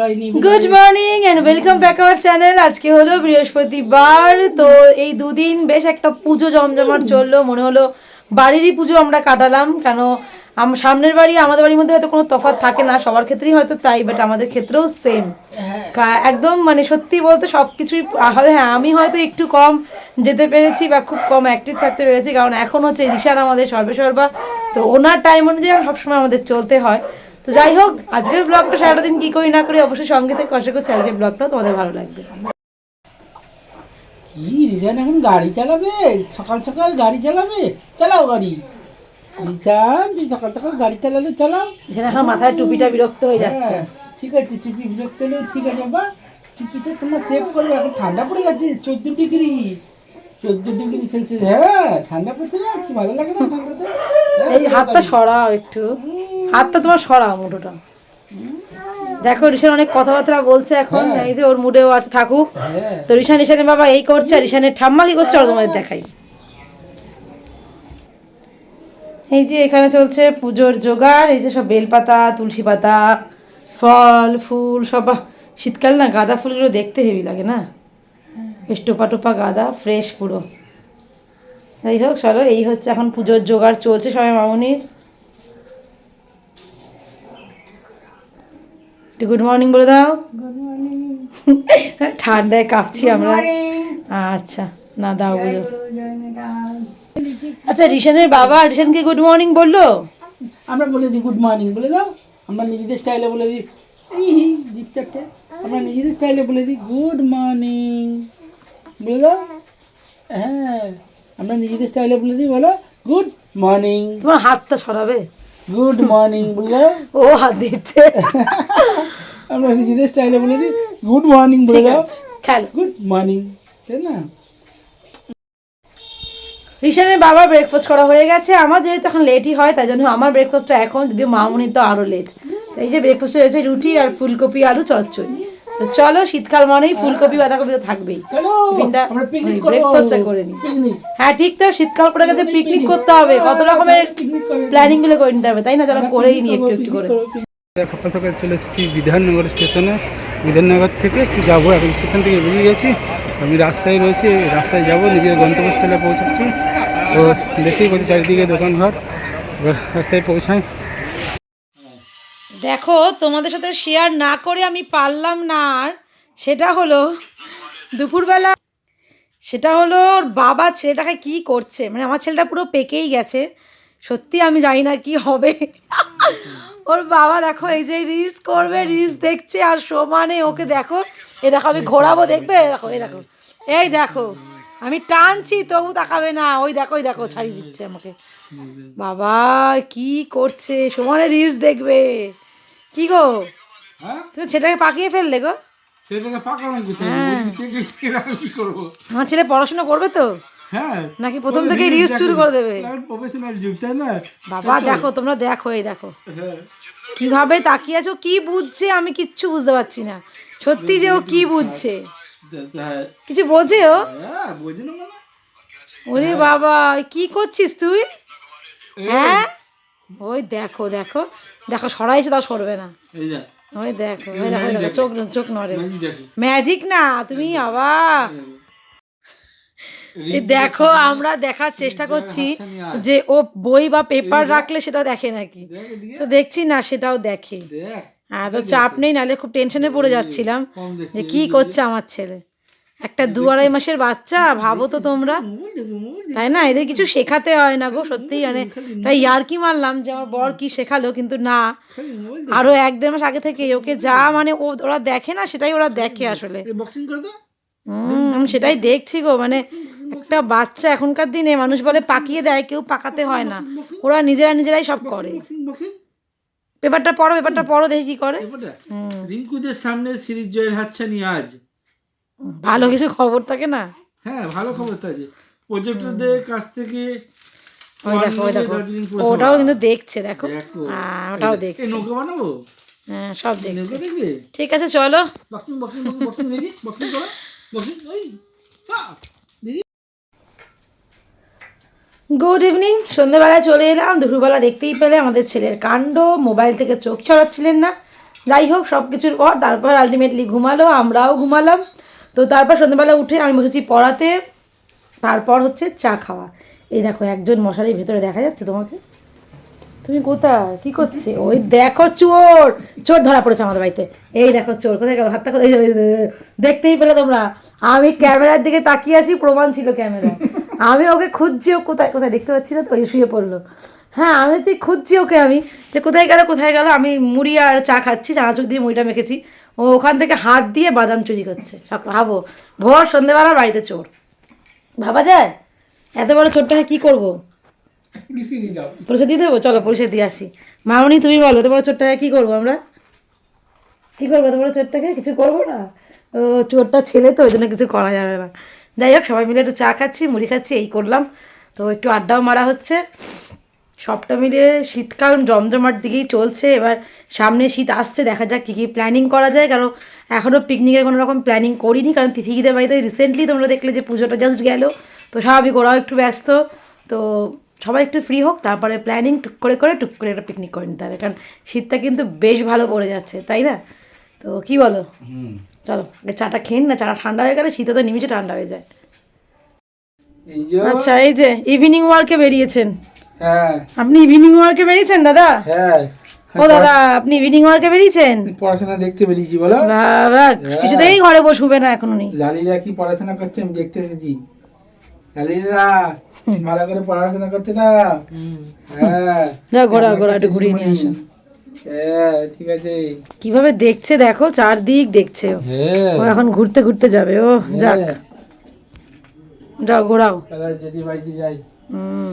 গাড়ি morning and welcome back our channel আজকে হলো বৃহস্পতিবার তো এই দুদিন বেশ একটা পুজো জমজমাট চলল। মনে হলো বাড়িরই পুজো আমরা কাটালাম কেন সামনের বাড়ি আমাদের বাড়ির মধ্যে হয়তো কোনো তফাৎ থাকে না সবার ক্ষেত্রেই হয়তো তাই বাট আমাদের ক্ষেত্রেও সেম একদম মানে সত্যি বলতে সব কিছুই হবে হ্যাঁ আমি হয়তো একটু কম যেতে পেরেছি বা খুব কম অ্যাক্টিভ থাকতে পেরেছি কারণ এখন হচ্ছে রিশান আমাদের সর্বে সর্বা তো ওনার টাইম অনুযায়ী সবসময় আমাদের চলতে হয়। তো যাই হোক আজকের ব্লগটা সারাদিন কি করি না করি অবশ্যই সঙ্গে থেকে কষ্ট করছি আজকের ব্লগটাও তোমাদের ভালো লাগবে। কি রিজান এখন গাড়ি চালাবে? সকাল সকাল গাড়ি চালাবে? চালাও গাড়ি। রিজান তুই সকাল সকাল গাড়ি চালালে চালাও। এখানে এখন মাথায় টুপিটা বিরক্ত হয়ে যাচ্ছে। হ্যাঁ, ঠিক আছে টুপি বিরক্ত হলেও ঠিক আছে বাবা। টুপিটা তোমার সেভ করবে এখন ঠান্ডা পড়ে গেছে চোদ্দ ডিগ্রি। চোদ্দ ডিগ্রি সেলসিয়াস। হ্যাঁ ঠান্ডা পড়ছে না কি ভালো লাগে না ঠান্ডাতে? হ্যাঁ, এই হাতটা সরাও একটু। হাতটা তোমার সরাও মুঠোটা। দেখো রিশান অনেক কথাবার্তা বলছে এখন হ্যাঁ। এই যে ওর মুডেও আছে থাকুক। হ্যাঁ। তো রিশান রিশানের বাবা এই করছে আর রিশানের ঠাম্মা কি করছে আর তোমাদের দেখাই। এই যে এখানে চলছে পুজোর জোগাড় এই যে সব বেলপাতা তুলসী পাতা ফল ফুল সব শীতকাল না গাঁদা ফুলগুলো দেখতে হেভি লাগে না? বেশ টোপা টোপা গাঁদা ফ্রেশ পুরো। যাই হোক চলো এই হচ্ছে এখন পুজোর জোগাড় চলছে সবাই মামুনির। একটু গুড মর্নিং বলে দাও। ঠান্ডায় কাঁপছি আমরা। আচ্ছা না দাও বুঝো আচ্ছা রিশানের বাবা রিশানকে গুড মর্নিং বলল? আমরা বলে দিই গুড মর্নিং বলে দাও। আমরা নিজেদের স্টাইলে বলে দিই জিপ চারটে আমরা নিজেদের স্টাইলে বলে দিই গুড মর্নিং বলে দাও। হ্যাঁ আমরা নিজেদের স্টাইলে বলে দিই বলো গুড মর্নিং তোমার হাতটা সরাবে। গুড মর্নিং বলে ও হাত দিচ্ছে আমরা নিজেদের স্টাইলে বলে দিই গুড মর্নিং বলে দাও। খেলো। গুড মর্নিং তাই না? রিশানের বাবার ব্রেকফাস্ট করা হয়ে গেছে। আমার যেহেতু এখন লেটই হয় তাই জন্য আমার ব্রেকফাস্টটা এখন যদিও মামুনি তো আরও লেট এই যে ব্রেকফাস্ট হয়েছে রুটি আর ফুলকপি আলু চচ্চড়ি। তো চলো শীতকাল মানেই ফুলকপি বাঁধাকপি তো থাকবেই। চলো টিফিনটা আমরা পিকনিক ওই করব breakfast-টা করে নিই। হ্যাঁ ঠিক তো শীতকাল পড়ে গেছে পিকনিক করতে হবে। কত রকমের প্ল্যানিংগুলো করে নিতে হবে তাই না? চলো করেই নি একটু একটু করে। সকাল সকাল চলে এসেছি বিধাননগর স্টেশনে। বিধাননগর থেকে একটু যাব এখন স্টেশন থেকে বেরিয়ে গেছি। আমি রাস্তায় রয়েছি রাস্তায় যাব নিজের গন্তব্যস্থলে পৌঁছাচ্ছি। তো দেখি করছি চারিদিকে দোকানঘর। এবার রাস্তায় পৌঁছাই। দেখো, তোমাদের সাথে শেয়ার না করে আমি পারলাম না আর। সেটা হলো, দুপুরবেলা, সেটা হলো ওর বাবা ছেলেটাকে কি করছে? মানে আমার ছেলেটা পুরো পেকেই গেছে। সত্যি আমি জানি না কি হবে। ওর বাবা দেখো, এই যে রিলস করবে রিলস দেখছে আর সমানে ওকে দেখো এ দেখো আমি ঘোরাবো, দেখবে? দেখো, এই দেখো এই দেখো, আমি টানছি, তবু তাকাবে না। ওই দেখো ওই দেখো, ছাড়িয়ে দিচ্ছে আমাকে। বাবা, কি করছে? সমানে রিলস দেখবে। কি গো? হ্যাঁ? তুমি ছেলেটাকে পাকিয়ে ফেললে গো? পাকালাম কোথায় হ্যাঁ। কি করব? আমার ছেলে পড়াশোনা করবে তো? হ্যাঁ। নাকি প্রথম থেকে রিলস শুরু করে দেবে? প্রফেশনাল যুগ তাই না? বাবা দেখো তোমরা দেখো এই দেখো। হ্যাঁ। কীভাবে তাকিয়ে আছো কি বুঝছে আমি কিচ্ছু বুঝতে পারছি না। সত্যি যে ও কি বুঝছে? কিছু বোঝে ও? বোঝে না মানে। ওরে বাবা কি করছিস তুই? হ্যাঁ? ওই দেখো দেখো। দেখো সরাইছে তাও সরবে না। ওই দেখো ওই দেখো দেখো চোখ চোখ নড়ে। ম্যাজিক না তুমি এই দেখো আমরা দেখার চেষ্টা করছি যে ও বই বা পেপার রাখলে সেটাও দেখে নাকি? তো দেখছি না সেটাও দেখে। হ্যাঁ তো চাপ নেই নাহলে খুব টেনশনে পড়ে যাচ্ছিলাম যে কি করছে আমার ছেলে। একটা দু আড়াই মাসের বাচ্চা ভাবো তো তোমরা। তাই না? এদের কিছু শেখাতে হয় না গো সত্যিই মানে তাই ইয়ার্কি মারলাম যে আমার বর কি শেখালো কিন্তু না। খালি মোবাইল আরও এক দেড় মাস আগে থেকে ওকে যা মানে ও ওরা দেখে না সেটাই ওরা দেখে আসলে। বক্সিং করে দাও। হুম আমি সেটাই দেখছি গো মানে একটা বাচ্চা এখনকার দিনে মানুষ বলে পাকিয়ে দেয় কেউ পাকাতে হয় না। ওরা নিজেরা নিজেরাই সব করে। বক্সিং বক্সিং পেপারটা পড়ো পেপারটা পড়ো দেখি কি করে। রিঙ্কুদের সামনে সিরিজ জয়ের হাতছানি আজ। ভালো কিছু খবর থাকে না? হ্যাঁ ভালো খবর আছে পর্যটকদের কাছ থেকে ওই দেখো ওই দেখো। ওটাও কিন্তু দেখছে দেখো। ওটাও দেখছে। নৌকা বানাবো? হ্যাঁ সব দেখছে। ঠিক আছে চলো। Boxing boxing boxing boxing boxing করো? বক্সিং ওই আহ, গুড ইভিনিং সন্ধ্যেবেলায় চলে এলাম। দুপুরবেলা দেখতেই পেলে আমাদের ছেলের কাণ্ড। মোবাইল থেকে চোখ ছড়াচ্ছিলেন না। যাই হোক সব কিছুর পর তারপর আলটিমেটলি ঘুমালো। আমরাও ঘুমালাম। তো তারপর সন্ধ্যেবেলা উঠে আমি বসেছি পড়াতে, তারপর হচ্ছে চা খাওয়া। এই দেখো একজন মশারির ভেতরে দেখা যাচ্ছে তোমাকে। তুমি কোথায়? কি করছে? ওই দেখো চোর! চোর ধরা পড়েছে আমাদের বাড়িতে। এই দেখো চোর, কোথায় গেল? হাতটা কোথায়? দেখতেই পেলে তোমরা। আমি ক্যামেরার দিকে তাকিয়ে আছি, প্রমাণ ছিল ক্যামেরা আমি ওকে খুঁজছি, ও কোথায় কোথায় দেখতে পাচ্ছি না তো ওই শুয়ে পড়ল। হ্যাঁ আমি যে খুঁজছি ওকে আমি। যে কোথায় গেল কোথায় গেল? আমি মুড়ি আর চা খাচ্ছি, চানাচুর দিয়ে মুড়িটা মেখেছি। ও ওখান থেকে হাত দিয়ে বাদাম চুরি করছে। ভাবো ভোর সন্ধেবেলা বাড়িতে চোর। ভাবা যায়? এত বড় চোরটাকে কি করব? পুলিশে দিয়ে দেবো? চলো পুলিশে দিয়ে আসি। মামনি তুমি বলো তোমার চোরটাকে কী করব আমরা? কী করব তোমার চোরটাকে? কিছু করব না? ও চোরটা ছেলে তো ওই জন্য কিছু করা যাবে না। যাই হোক সবাই মিলে একটু চা খাচ্ছি মুড়ি খাচ্ছি এই করলাম। তো একটু আড্ডাও মারা হচ্ছে। সবটা মিলে শীতকাল জমজমাট দিকেই চলছে। এবার সামনে শীত আসছে দেখা যাক কী কী প্ল্যানিং করা যায়। কারণ এখনও পিকনিকের কোনো রকম প্ল্যানিং করিনি কারণ তিথিগীদের বাড়িতে রিসেন্টলি তোমরা দেখলে যে পুজোটা জাস্ট গেল। তো স্বাভাবিক ওরাও একটু ব্যস্ত। তো সবাই একটু ফ্রি হোক তারপরে প্ল্যানিং টুক করে করে টুক করে একটা পিকনিক করে নিতে হবে। কারণ শীতটা কিন্তু বেশ ভালো পড়ে যাচ্ছে তাই না? তো কি বলো? চলো চাটা খেন না চাটা ঠান্ডা হয়ে গেলে শীতে তো নিমিশে ঠান্ডা হয়ে যায়। আচ্ছা এই যে ইভিনিং ওয়ার্কে বেরিয়েছেন। হ্যাঁ। আপনি ইভিনিং ওয়ার্কে বেরিয়েছেন দাদা? হ্যাঁ। ও দাদা আপনি ইভিনিং ওয়ার্কে বেরিয়েছেন? পড়াশোনা দেখতে বেরিয়েছি বলো। বাবা কিছুতেই ঘরে বসবে না এখনও নেই লালিদা কি পড়াশোনা করছে? আমি দেখতে এসেছি। লালিদা ভালো করে পড়াশোনা করছে না হ্যাঁ। যা ঘোরা ঘোরা একটু ঘুরিয়ে নিয়ে আসো। হ্যাঁ। ঠিক আছে। কীভাবে দেখছে দেখো চারদিক দেখছে ও। হ্যাঁ। ও এখন ঘুরতে ঘুরতে যাবে ও যাক। হ্যাঁ। যাও ঘোরাও। তাহলে যদি বাড়িতে যাই। হুম।